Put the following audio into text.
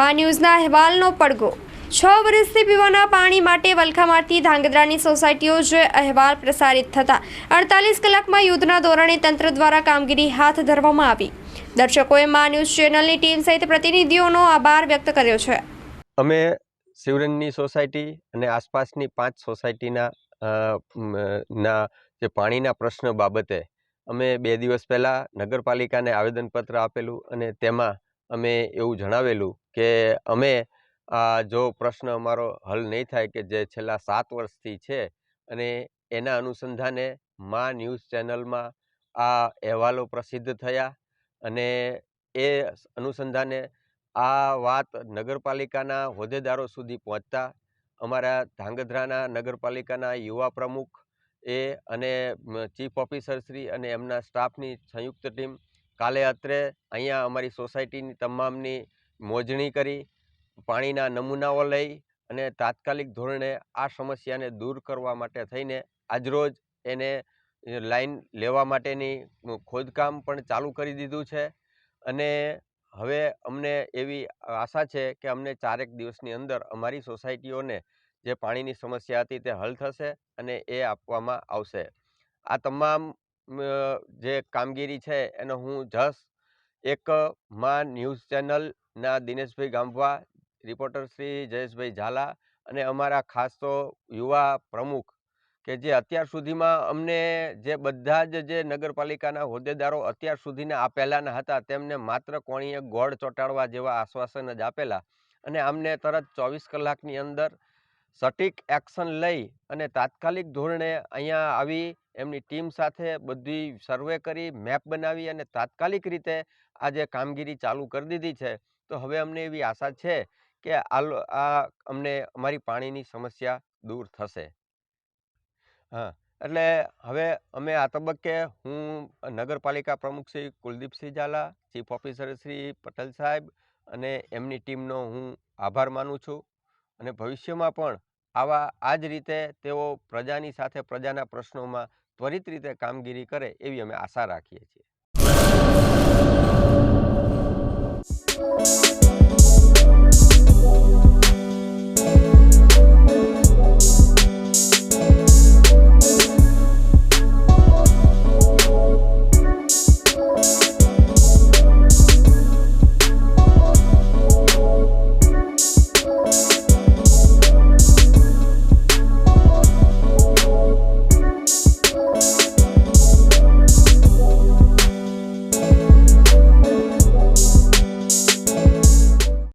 મા ન્યૂઝના અહેવાલનો પડઘો. છ વર્ષથી પીવાના પાણી માટે વલખામારતી ધાંગધ્રાની સોસાયટીઓ જે અહેવાલ પ્રસારિત થતા અડતાલીસ કલાકમાં યુદ્ધના ધોરણે તંત્ર દ્વારા કામગીરી હાથ ધરવામાં આવી. દર્શકોએ મા ન્યૂઝ ચેનલની ટીમ સહિત પ્રતિનિધિઓનો આભાર વ્યક્ત કર્યો છે. અમે શિવરંજની સોસાયટી અને આસપાસની પાંચ સોસાયટીના ના જે પાણીના પ્રશ્ન બાબતે અમે બે દિવસ પહેલાં નગરપાલિકાને આવેદનપત્ર આપેલું અને તેમાં અમે એવું જણાવેલું કે અમે આ જો પ્રશ્ન અમારો હલ નહીં થાય કે જે છેલ્લા સાત વર્ષથી છે અને એના અનુસંધાને મા ન્યૂઝ ચેનલમાં આ અહેવાલો પ્રસિદ્ધ થયા અને એ અનુસંધાને આ વાત નગરપાલિકાના હોદ્દેદારો સુધી પહોંચતા, અમારા ધાંગધ્રાના નગરપાલિકાના યુવા પ્રમુખ એ અને ચીફ ઓફિસર શ્રી અને એમના સ્ટાફની સંયુક્ત ટીમ કાલે અત્રે અહીંયા અમારી સોસાયટીની તમામની મોજણી કરી, પાણીના નમૂનાઓ લઈ અને તાત્કાલિક ધોરણે આ સમસ્યાને દૂર કરવા માટે થઈને આજરોજ એને લાઈન લેવા માટેની ખોદકામ પણ ચાલુ કરી દીધું છે. અને હવે અમને એવી આશા છે કે અમને ચારેક દિવસની અંદર અમારી સોસાયટીઓને જે પાણીની સમસ્યા હતી તે હલ થશે અને એ આપવામાં આવશે. આ તમામ જે કામગીરી છે એનો હું જસ એક માં ન્યૂઝ ચેનલના દિનેશભાઈ ગામવા રિપોર્ટર શ્રી જયેશભાઈ ઝાલા અને અમારા ખાસ તો યુવા પ્રમુખ કે જે અત્યાર સુધીમાં અમને જે બધા જ જે નગરપાલિકાના હોદ્દેદારો અત્યાર સુધીના પહેલાંના હતા તેમને માત્ર કોણીએ ગોળ ચોંટાડવા જેવા આશ્વાસન જ આપેલા અને અમને તરત ચોવીસ કલાકની અંદર સટીક એક્શન લઈ અને તાત્કાલિક ધોરણે અહીંયા આવી, એમની ટીમ સાથે બધી સર્વે કરી, મેપ બનાવી અને તાત્કાલિક રીતે આ જે કામગીરી ચાલુ કરી દીધી છે. તો હવે અમને એવી આશા છે કે આ આ અમને અમારી પાણીની સમસ્યા દૂર થશે. હા, એટલે હવે અમે આ તબક્કે હું નગરપાલિકા પ્રમુખ શ્રી કુલદીપસિંહ ઝાલા, ચીફ ઓફિસર શ્રી પટેલ સાહેબ અને એમની ટીમનો હું આભાર માનું છું. અને ભવિષ્યમાં પણ આવા આ જ રીતે તેઓ પ્રજાની સાથે પ્રજાના પ્રશ્નોમાં ત્વરિત રીતે કામગીરી કરે એવી અમે આશા રાખીએ છીએ.